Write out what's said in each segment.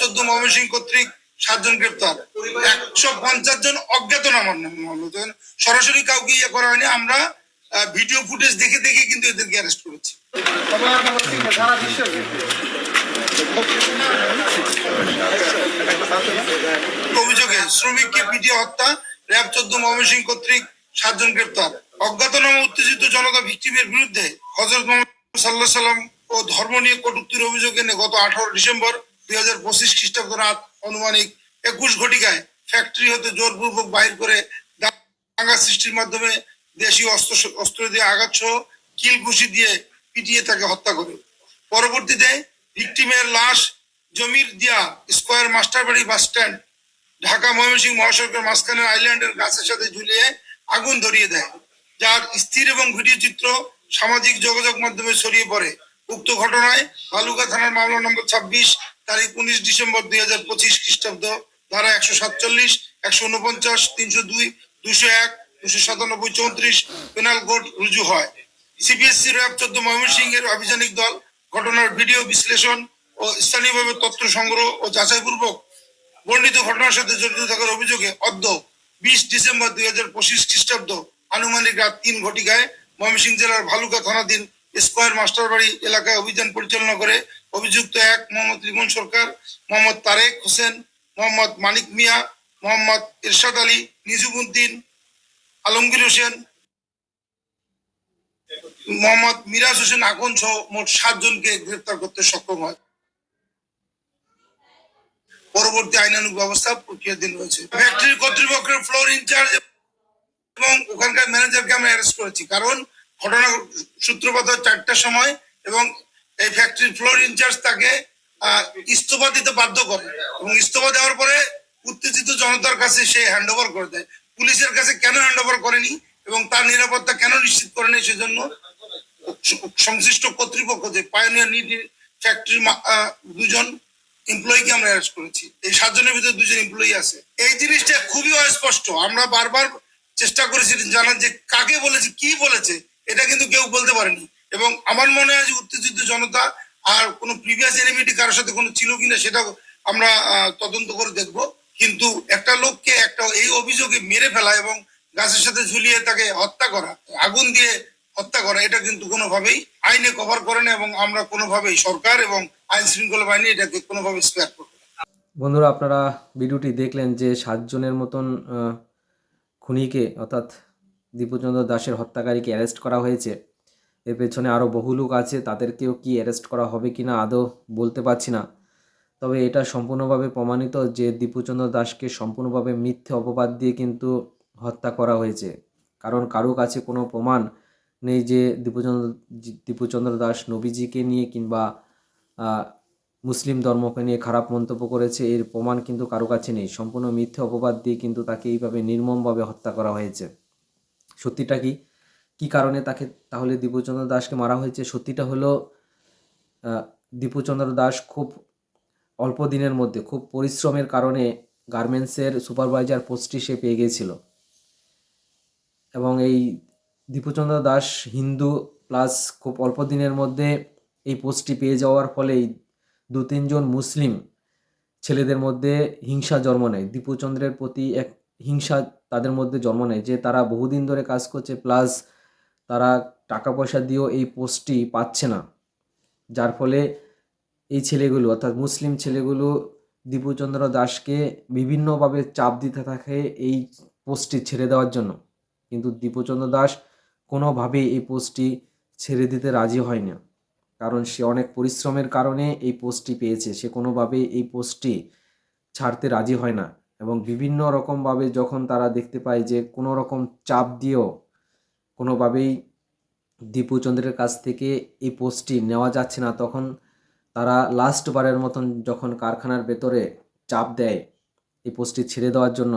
চোদ্দ ময়মনসিংহ কর্তৃক সাতজন গ্রেপ্তার। একশো পঞ্চাশ জন অজ্ঞাতনামা মামলা সরাসরি কাউকে ইয়ে করা হয়নি, আমরা ভিডিও ফুটেজ দেখে দেখে কিন্তু এদেরকে অ্যারেস্ট করেছি। অভিযোগে শ্রমিককে পিটিয়ে হত্যা, র্যাব চোদ্দ ময়মনসিংহ কর্তৃক সাতজন গ্রেপ্তার। অজ্ঞাতনামা উত্তেজিত জনতা ভিক্টিমের বিরুদ্ধে হজরত মোহাম্মদ সাল্লাহ সাল্লাম ও ধর্ম নিয়ে কটুক্তির অভিযোগ এনে গত আঠারো ডিসেম্বর দুই হাজার পঁচিশ খ্রিস্টাব্দ রাত অনুমানিক একুশ ঘটিকায় ফ্যাক্টরি হতে জোরপূর্বক করে দাঙ্গা সৃষ্টির মাধ্যমে অস্ত্র দিয়ে আঘাত সহ কিল ঘুষি দিয়ে পিটিয়ে তাকে হত্যা করে। পরবর্তীতে ভিকটিমের লাশ Jamirdia square Masterbari bus stand, Dhaka Mymensingh মহাসড়কের মাঝখানে আইল্যান্ডের গাছের সাথে ঝুলিয়ে আগুন ধরিয়ে দেয়, যার স্থির এবং ভিডিও চিত্র সামাজিক যোগাযোগ মাধ্যমে ছড়িয়ে পড়ে। উক্ত ঘটনায় বালুকা থানার মামলা নম্বর ছাব্বিশ তারিখ উনিশ ডিসেম্বর দুই হাজার পঁচিশ খ্রিস্টাব্দ, ধারা একশো সাতচল্লিশ, একশো উনপঞ্চাশ তিনশো দুই দুশো এক দুশো সাতানব্বই, চৌত্রিশ, পেনাল কোড রুজু হয়। সিবিএসসি র্যাব চোদ্দ ময়মনসিংহের আভিযানিক দল, ঘটনার ভিডিও বিশ্লেষণ ও স্থানীয়ভাবে তথ্য সংগ্রহ ও যাচাইপূর্বক বর্ণিত ঘটনার সাথে জড়িত থাকার অভিযোগে অদ্য বিশ ডিসেম্বর দুই হাজার পঁচিশ খ্রিস্টাব্দ আনুমানিক রাত তিন ঘটিকায় ময়মনসিংহ জেলার ভালুকা থানাধীন স্কোয়ার মাস্টারবাড়ি এলাকায় অভিযান পরিচালনা করে অভিযুক্ত এক মোহাম্মদ রিমন সরকার, মোহাম্মদ তারেক হোসেন, মোহাম্মদ মানিক মিয়া, মোহাম্মদ ইরশাদ আলী নিজুমুদ্দিন আলমগীর হোসেন, মোহাম্মদ মিরাজ হোসেন আকন সহ মোট সাতজনকে গ্রেপ্তার করতে সক্ষম হয়। পরবর্তী আইনানুগ ব্যবস্থা প্রক্রিয়াধীন রয়েছে। ফ্যাক্টরি কর্তৃপক্ষের ফ্লোর ইনচার্জ এবং ওখানকার ম্যানেজারকে আমরা অ্যারেস্ট করেছি। কারণ ঘটনা সূত্রপাত চারটার সময় এবং এই ফ্যাক্টরির ফ্লোর ইনচার্জ তাকে ইস্তফা দিতে বাধ্য করে। এবং ইস্তফা দেওয়ার পরে উত্তেজিত জনতার কাছে সে হ্যান্ড ওভার করে দেয়। পুলিশের কাছে কেন হ্যান্ড ওভার করেনি এবং তার নিরাপত্তা কেন নিশ্চিত করেনি সেজন্য সংশ্লিষ্ট কর্তৃপক্ষ যে পায়োনিয়ার নিডি ফ্যাক্টরি দুজন এমপ্লয়িকে আমরা অ্যারেস্ট করেছি। এই সাতজনের ভিতরে দুজন এমপ্লয়ি আছে। এই জিনিসটা খুবই অস্পষ্ট। আমরা বারবার চেষ্টা করেছি জানার যে কাকে বলেছে, কি বলেছে এটা কিন্তু কেউ বলতে পারেনি এবং আমার মনে হয় যে উত্তেজিত জনতা আর কোনো প্রিভিয়াস এনিমিটি কারোর সাথে কোনো ছিল কিনা সেটা আমরা তদন্ত করে দেখব কিন্তু একটা লোককে একটা এই অভিযোগে মেরে ফেলা এবং গাছের সাথে ঝুলিয়ে তাকে হত্যা করা, আগুন দিয়ে হত্যা করা, এটা কিন্তু কোনোভাবেই আইনে কভার করে না এবং আমরা কোনোভাবেই সরকার এবং আইন শৃঙ্খলা বাহিনী এটাকে কোনোভাবে স্পেয়ার করবে। বন্ধুরা, আপনারা ভিডিওটি দেখলেন যে সাতজনের মতন খুনিকে, অর্থাৎ দীপুচন্দ্র দাসের হত্যাকারীকে অ্যারেস্ট করা হয়েছে। এর পেছনে আরও বহু লোক আছে, তাদেরকেও কি অ্যারেস্ট করা হবে কি না আদৌ বলতে পারছি না। তবে এটা সম্পূর্ণভাবে প্রমাণিত যে দীপুচন্দ্র দাসকে সম্পূর্ণভাবে মিথ্যে অপবাদ দিয়ে কিন্তু হত্যা করা হয়েছে। কারণ কারও কাছে কোনো প্রমাণ নেই যে দীপুচন্দ্র দীপুচন্দ্র দাস নবীজিকে নিয়ে কিংবা মুসলিম ধর্মকে নিয়ে খারাপ মন্তব্য করেছে, এর প্রমাণ কিন্তু কারও কাছে নেই। সম্পূর্ণ মিথ্যে অপবাদ দিয়ে কিন্তু তাকে এইভাবে নির্মমভাবে হত্যা করা হয়েছে। সত্যিটা কি? কি কারণে তাকে তাহলে দীপুচন্দ্র দাসকে মারা হয়েছে? সত্যিটা হলো দীপুচন্দ্র দাস খুব অল্প দিনের মধ্যে, খুব পরিশ্রমের কারণে গার্মেন্টসের সুপারভাইজার পোস্টটি সে পেয়ে গিয়েছিল। এবং এই দীপুচন্দ্র দাস হিন্দু প্লাস খুব অল্প দিনের মধ্যে এই পোস্টটি পেয়ে যাওয়ার ফলেই দু তিনজন মুসলিম ছেলেদের মধ্যে হিংসা জন্ম নেয়। দীপুচন্দ্রের প্রতি এক হিংসা তাদের মধ্যে জন্ম নেয়। যে তারা বহুদিন ধরে কাজ করছে প্লাস তারা টাকা পয়সা দিয়েও এই পোস্টটি পাচ্ছে না। যার ফলে এই ছেলেগুলো, অর্থাৎ মুসলিম ছেলেগুলো দীপুচন্দ্র দাসকে বিভিন্নভাবে চাপ দিতে থাকে এই পোস্টটি ছেড়ে দেওয়ার জন্য। কিন্তু দীপুচন্দ্র দাস কোনোভাবেই এই পোস্টটি ছেড়ে দিতে রাজি হয় না কারণ সে অনেক পরিশ্রমের কারণে এই পোস্টটি পেয়েছে। সে কোনোভাবেই এই পোস্টটি ছাড়তে রাজি হয় না। এবং বিভিন্ন রকমভাবে যখন তারা দেখতে পায় যে কোনো রকম চাপ দিয়েও কোনোভাবেই দীপুচন্দ্রের কাছ থেকে এই পোস্টটি নেওয়া যাচ্ছে না, তখন তারা লাস্ট বারের মতন যখন কারখানার ভেতরে চাপ দেয় এই পোস্টটি ছেড়ে দেওয়ার জন্য,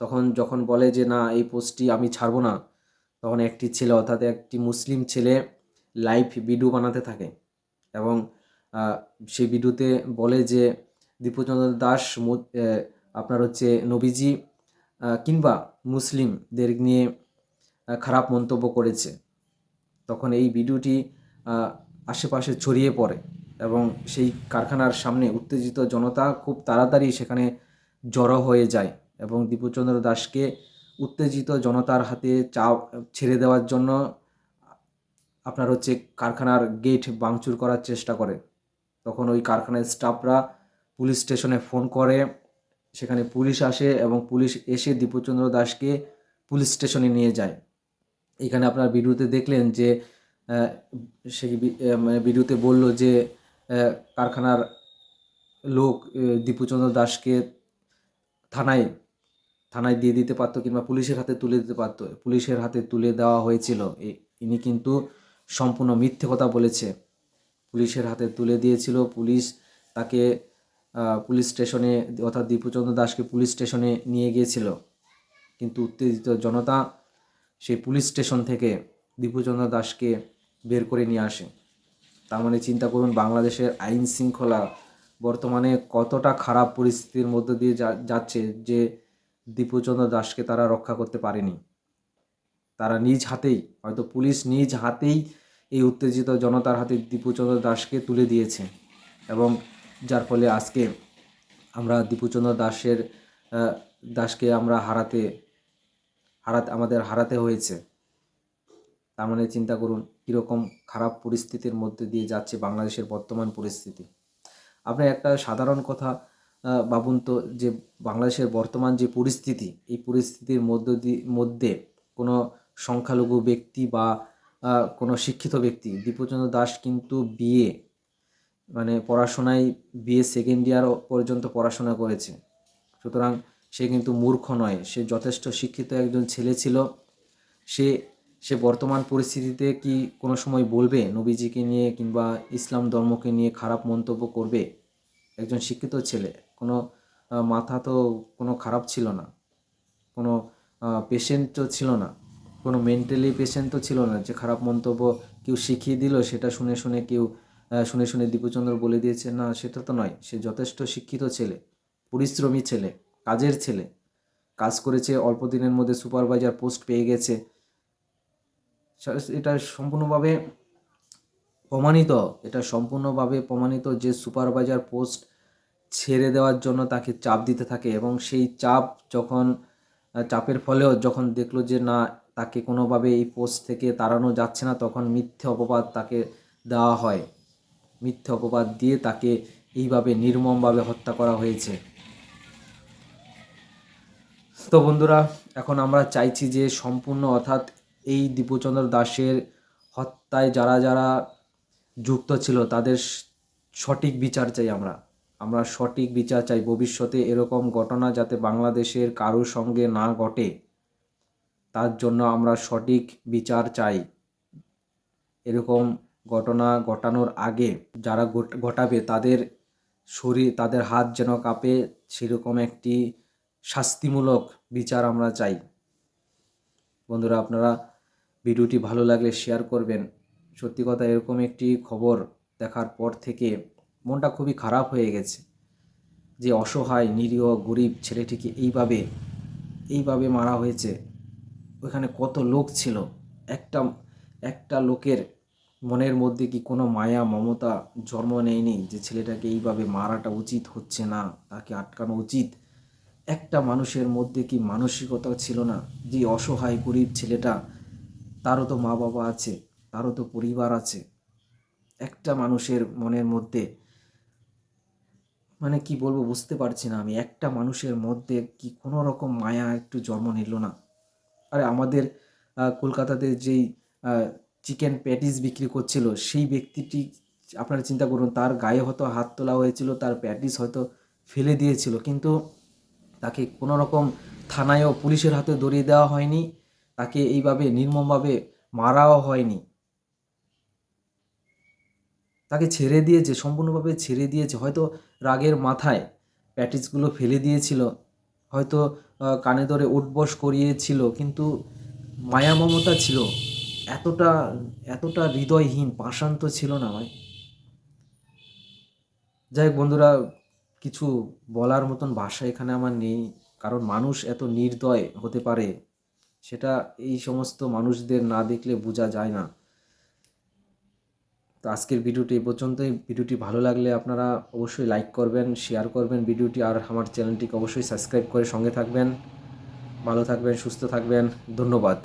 তখন যখন বলে যে না, এই পোস্টটি আমি ছাড়বো না, তখন একটি ছেলে অর্থাৎ একটি মুসলিম ছেলে লাইভ ভিডিও বানাতে থাকে এবং সেই ভিডিওতে বলে যে দীপুচন্দ্র দাস আপনার হচ্ছে নবীজি কিংবা মুসলিমদের নিয়ে খারাপ মন্তব্য করেছে। তখন এই ভিডিওটি আশেপাশে ছড়িয়ে পড়ে এবং সেই কারখানার সামনে উত্তেজিত জনতা খুব তাড়াতাড়ি সেখানে জড়ো হয়ে যায় এবং দীপুচন্দ্র দাসকে উত্তেজিত জনতার হাতে চা ছেড়ে দেওয়ার জন্য আপনার হচ্ছে কারখানার গেট ভাঙচুর করার চেষ্টা করে। তখন ওই কারখানার স্টাফরা পুলিশ স্টেশনে ফোন করে সেখানে পুলিশ আসে এবং পুলিশ এসে দীপুচন্দ্র দাসকে পুলিশ স্টেশনে নিয়ে যায়। এখানে আপনার ভিডিওতে দেখলেন যে সে মানে ভিডিওতে বলল যে কারখানার লোক দীপুচন্দ্র দাসকে থানায় থানায় দিয়ে দিতে পারতো কিংবা পুলিশের হাতে তুলে দিতে পারতো। পুলিশের হাতে তুলে দেওয়া হয়েছিল। ইনি কিন্তু সম্পূর্ণ মিথ্যে কথা বলেছে। পুলিশের হাতে তুলে দিয়েছিল। পুলিশ তাকে পুলিশ স্টেশনে, অর্থাৎ দীপুচন্দ্র দাসকে পুলিশ স্টেশনে নিয়ে গিয়েছিল। কিন্তু উত্তেজিত জনতা সেই পুলিশ স্টেশন থেকে দীপুচন্দ্র দাসকে বের করে নিয়ে আসে। তার মানে চিন্তা করুন, বাংলাদেশের আইন শৃঙ্খলা বর্তমানে কতটা খারাপ পরিস্থিতির মধ্য দিয়ে যাচ্ছে যে দীপুচন্দ্র দাসকে তারা রক্ষা করতে পারেনি। তারা নিজ হাতেই, হয়তো পুলিশ নিজ হাতেই এই উত্তেজিত জনতার হাতে দীপুচন্দ্র দাসকে তুলে দিয়েছে। এবং যার ফলে আজকে আমরা দীপুচন্দ্র দাসের দাসকে আমরা হারাতে হারাতে, আমাদের হারাতে হয়েছে। তার মানে চিন্তা করুন, কীরকম খারাপ পরিস্থিতির মধ্যে দিয়ে যাচ্ছে বাংলাদেশের বর্তমান পরিস্থিতি। আপনি একটা সাধারণ কথা ভাবুন তো যে বাংলাদেশের বর্তমান যে পরিস্থিতি, এই পরিস্থিতির মধ্য দিয়ে মধ্যে কোনো সংখ্যালঘু ব্যক্তি বা কোনো শিক্ষিত ব্যক্তি, দীপচন্দ্র দাস কিন্তু বিয়ে মানে পড়াশোনায় বিয়ে সেকেন্ড ইয়ার পর্যন্ত পড়াশোনা করেছে। সুতরাং সে কিন্তু মূর্খ নয়, সে যথেষ্ট শিক্ষিত একজন ছেলে ছিল। সে সে বর্তমান পরিস্থিতিতে কি কোনো সময় বলবে নবীজিকে নিয়ে কিংবা ইসলাম ধর্মকে নিয়ে খারাপ মন্তব্য করবে? একজন শিক্ষিত ছেলে, কোনো মাথা তো কোনো খারাপ ছিল না, কোনো পেশেন্টও ছিল না, কোনো মেন্টালি পেশেন্ট তো ছিল না যে খারাপ মন্তব্য কেউ শিখিয়ে দিল সেটা শুনে শুনে কেউ শুনে শুনে দীপুচন্দ্র বলে দিয়েছে, না, সেটা তো নয়। সে যথেষ্ট শিক্ষিত ছেলে, পরিশ্রমী ছেলে, কাজের ছেলে। কাজ করেছে, অল্প দিনের মধ্যে সুপারভাইজার পোস্ট পেয়ে গেছে। এটা সম্পূর্ণভাবে প্রমাণিত। এটা সম্পূর্ণভাবে প্রমাণিত যে সুপারভাইজার পোস্ট ছেড়ে দেওয়ার জন্য তাকে চাপ দিতে থাকে এবং সেই চাপ যখন চাপের ফলেও যখন দেখল যে না, তাকে কোনোভাবে এই পোস্ট থেকে তাড়ানো যাচ্ছে না, তখন মিথ্যে অপবাদ তাকে দেওয়া হয়। মিথ্যে অপবাদ দিয়ে তাকে এইভাবে নির্মমভাবে হত্যা করা হয়েছে। তো বন্ধুরা, এখন আমরা চাইছি যে সম্পূর্ণ অর্থাৎ এই দীপুচন্দ্র দাসের হত্যায় যারা যারা যুক্ত ছিল, তাদের সঠিক বিচার চাই আমরা। আমরা সঠিক বিচার চাই ভবিষ্যতে এরকম ঘটনা যাতে বাংলাদেশের কারোর সঙ্গে না ঘটে, তার জন্য আমরা সঠিক বিচার চাই। এরকম ঘটনা ঘটানোর আগে যারা ঘটাবে, তাদের শরীর, তাদের হাত যেন কাঁপে, সেরকম একটি শাস্তিমূলক বিচার আমরা চাই। বন্ধুরা, আপনারা ভিডিওটি ভালো লাগলে শেয়ার করবেন। সত্যি কথা, এরকম একটি খবর দেখার পর থেকে মনটা খুবই খারাপ হয়ে গেছে যে অসহায়, নিরীহ, গরিব ছেলেটিকে এইভাবে এইভাবে মারা হয়েছে। ওখানে কত লোক ছিল? একটা একটা লোকের মনের মধ্যে কি কোনো মায়া, মমতা জন্ম নেয়নি যে ছেলেটাকে এইভাবে মারাটা উচিত হচ্ছে না, তাকে আটকানো উচিত? একটা মানুষের মধ্যে কি মানসিকতা ছিল না যে অসহায় গরিব ছেলেটা? তারও তো মা বাবা আছে, তারও তো পরিবার আছে। একটা মানুষের মনের মধ্যে মানে কি বলব বুঝতে পারছি না আমি, একটা মানুষের মধ্যে কি কোনো রকম মায়া একটু জন্ম নিল না? আরে আমাদের কলকাতাতে যেই চিকেন প্যাটিস বিক্রি করছিল, সেই ব্যক্তিটি আপনারা চিন্তা করুন, তার গায়ে হয়তো হাত তোলা হয়েছিল, তার প্যাটিস হয়তো ফেলে দিয়েছিল, কিন্তু তাকে কোনো রকম থানায়ও পুলিশের হাতে ধরিয়ে দেওয়া হয়নি, তাকে এইভাবে নির্মমভাবে মারাও হয়নি। তাকে ছেড়ে দিয়েছে, সম্পূর্ণভাবে ছেড়ে দিয়েছে, হয়তো রাগের মাথায় প্যাটিসগুলো ফেলে দিয়েছিল, হয়তো কানে ধরে উঠবস করিয়েছিল, কিন্তু মায়া মমতা ছিল। এতটা এতটা হৃদয়হীন পাষান্ত ছিল না ভাই। যাই হোক বন্ধুরা, কিছু বলার মতন ভাষা এখানে আমার নেই, কারণ মানুষ এত নির্দয় হতে পারে, সেটা এই সমস্ত মানুষদের না দেখলে বোঝা যায় না। তো আজকের ভিডিওটি এই পর্যন্তই। ভিডিওটি ভালো লাগলে আপনারা অবশ্যই লাইক করবেন শেয়ার করবেন ভিডিওটি, আর আমার চ্যানেলটিকে অবশ্যই সাবস্ক্রাইব করে সঙ্গে থাকবেন। ভালো থাকবেন, সুস্থ থাকবেন। ধন্যবাদ।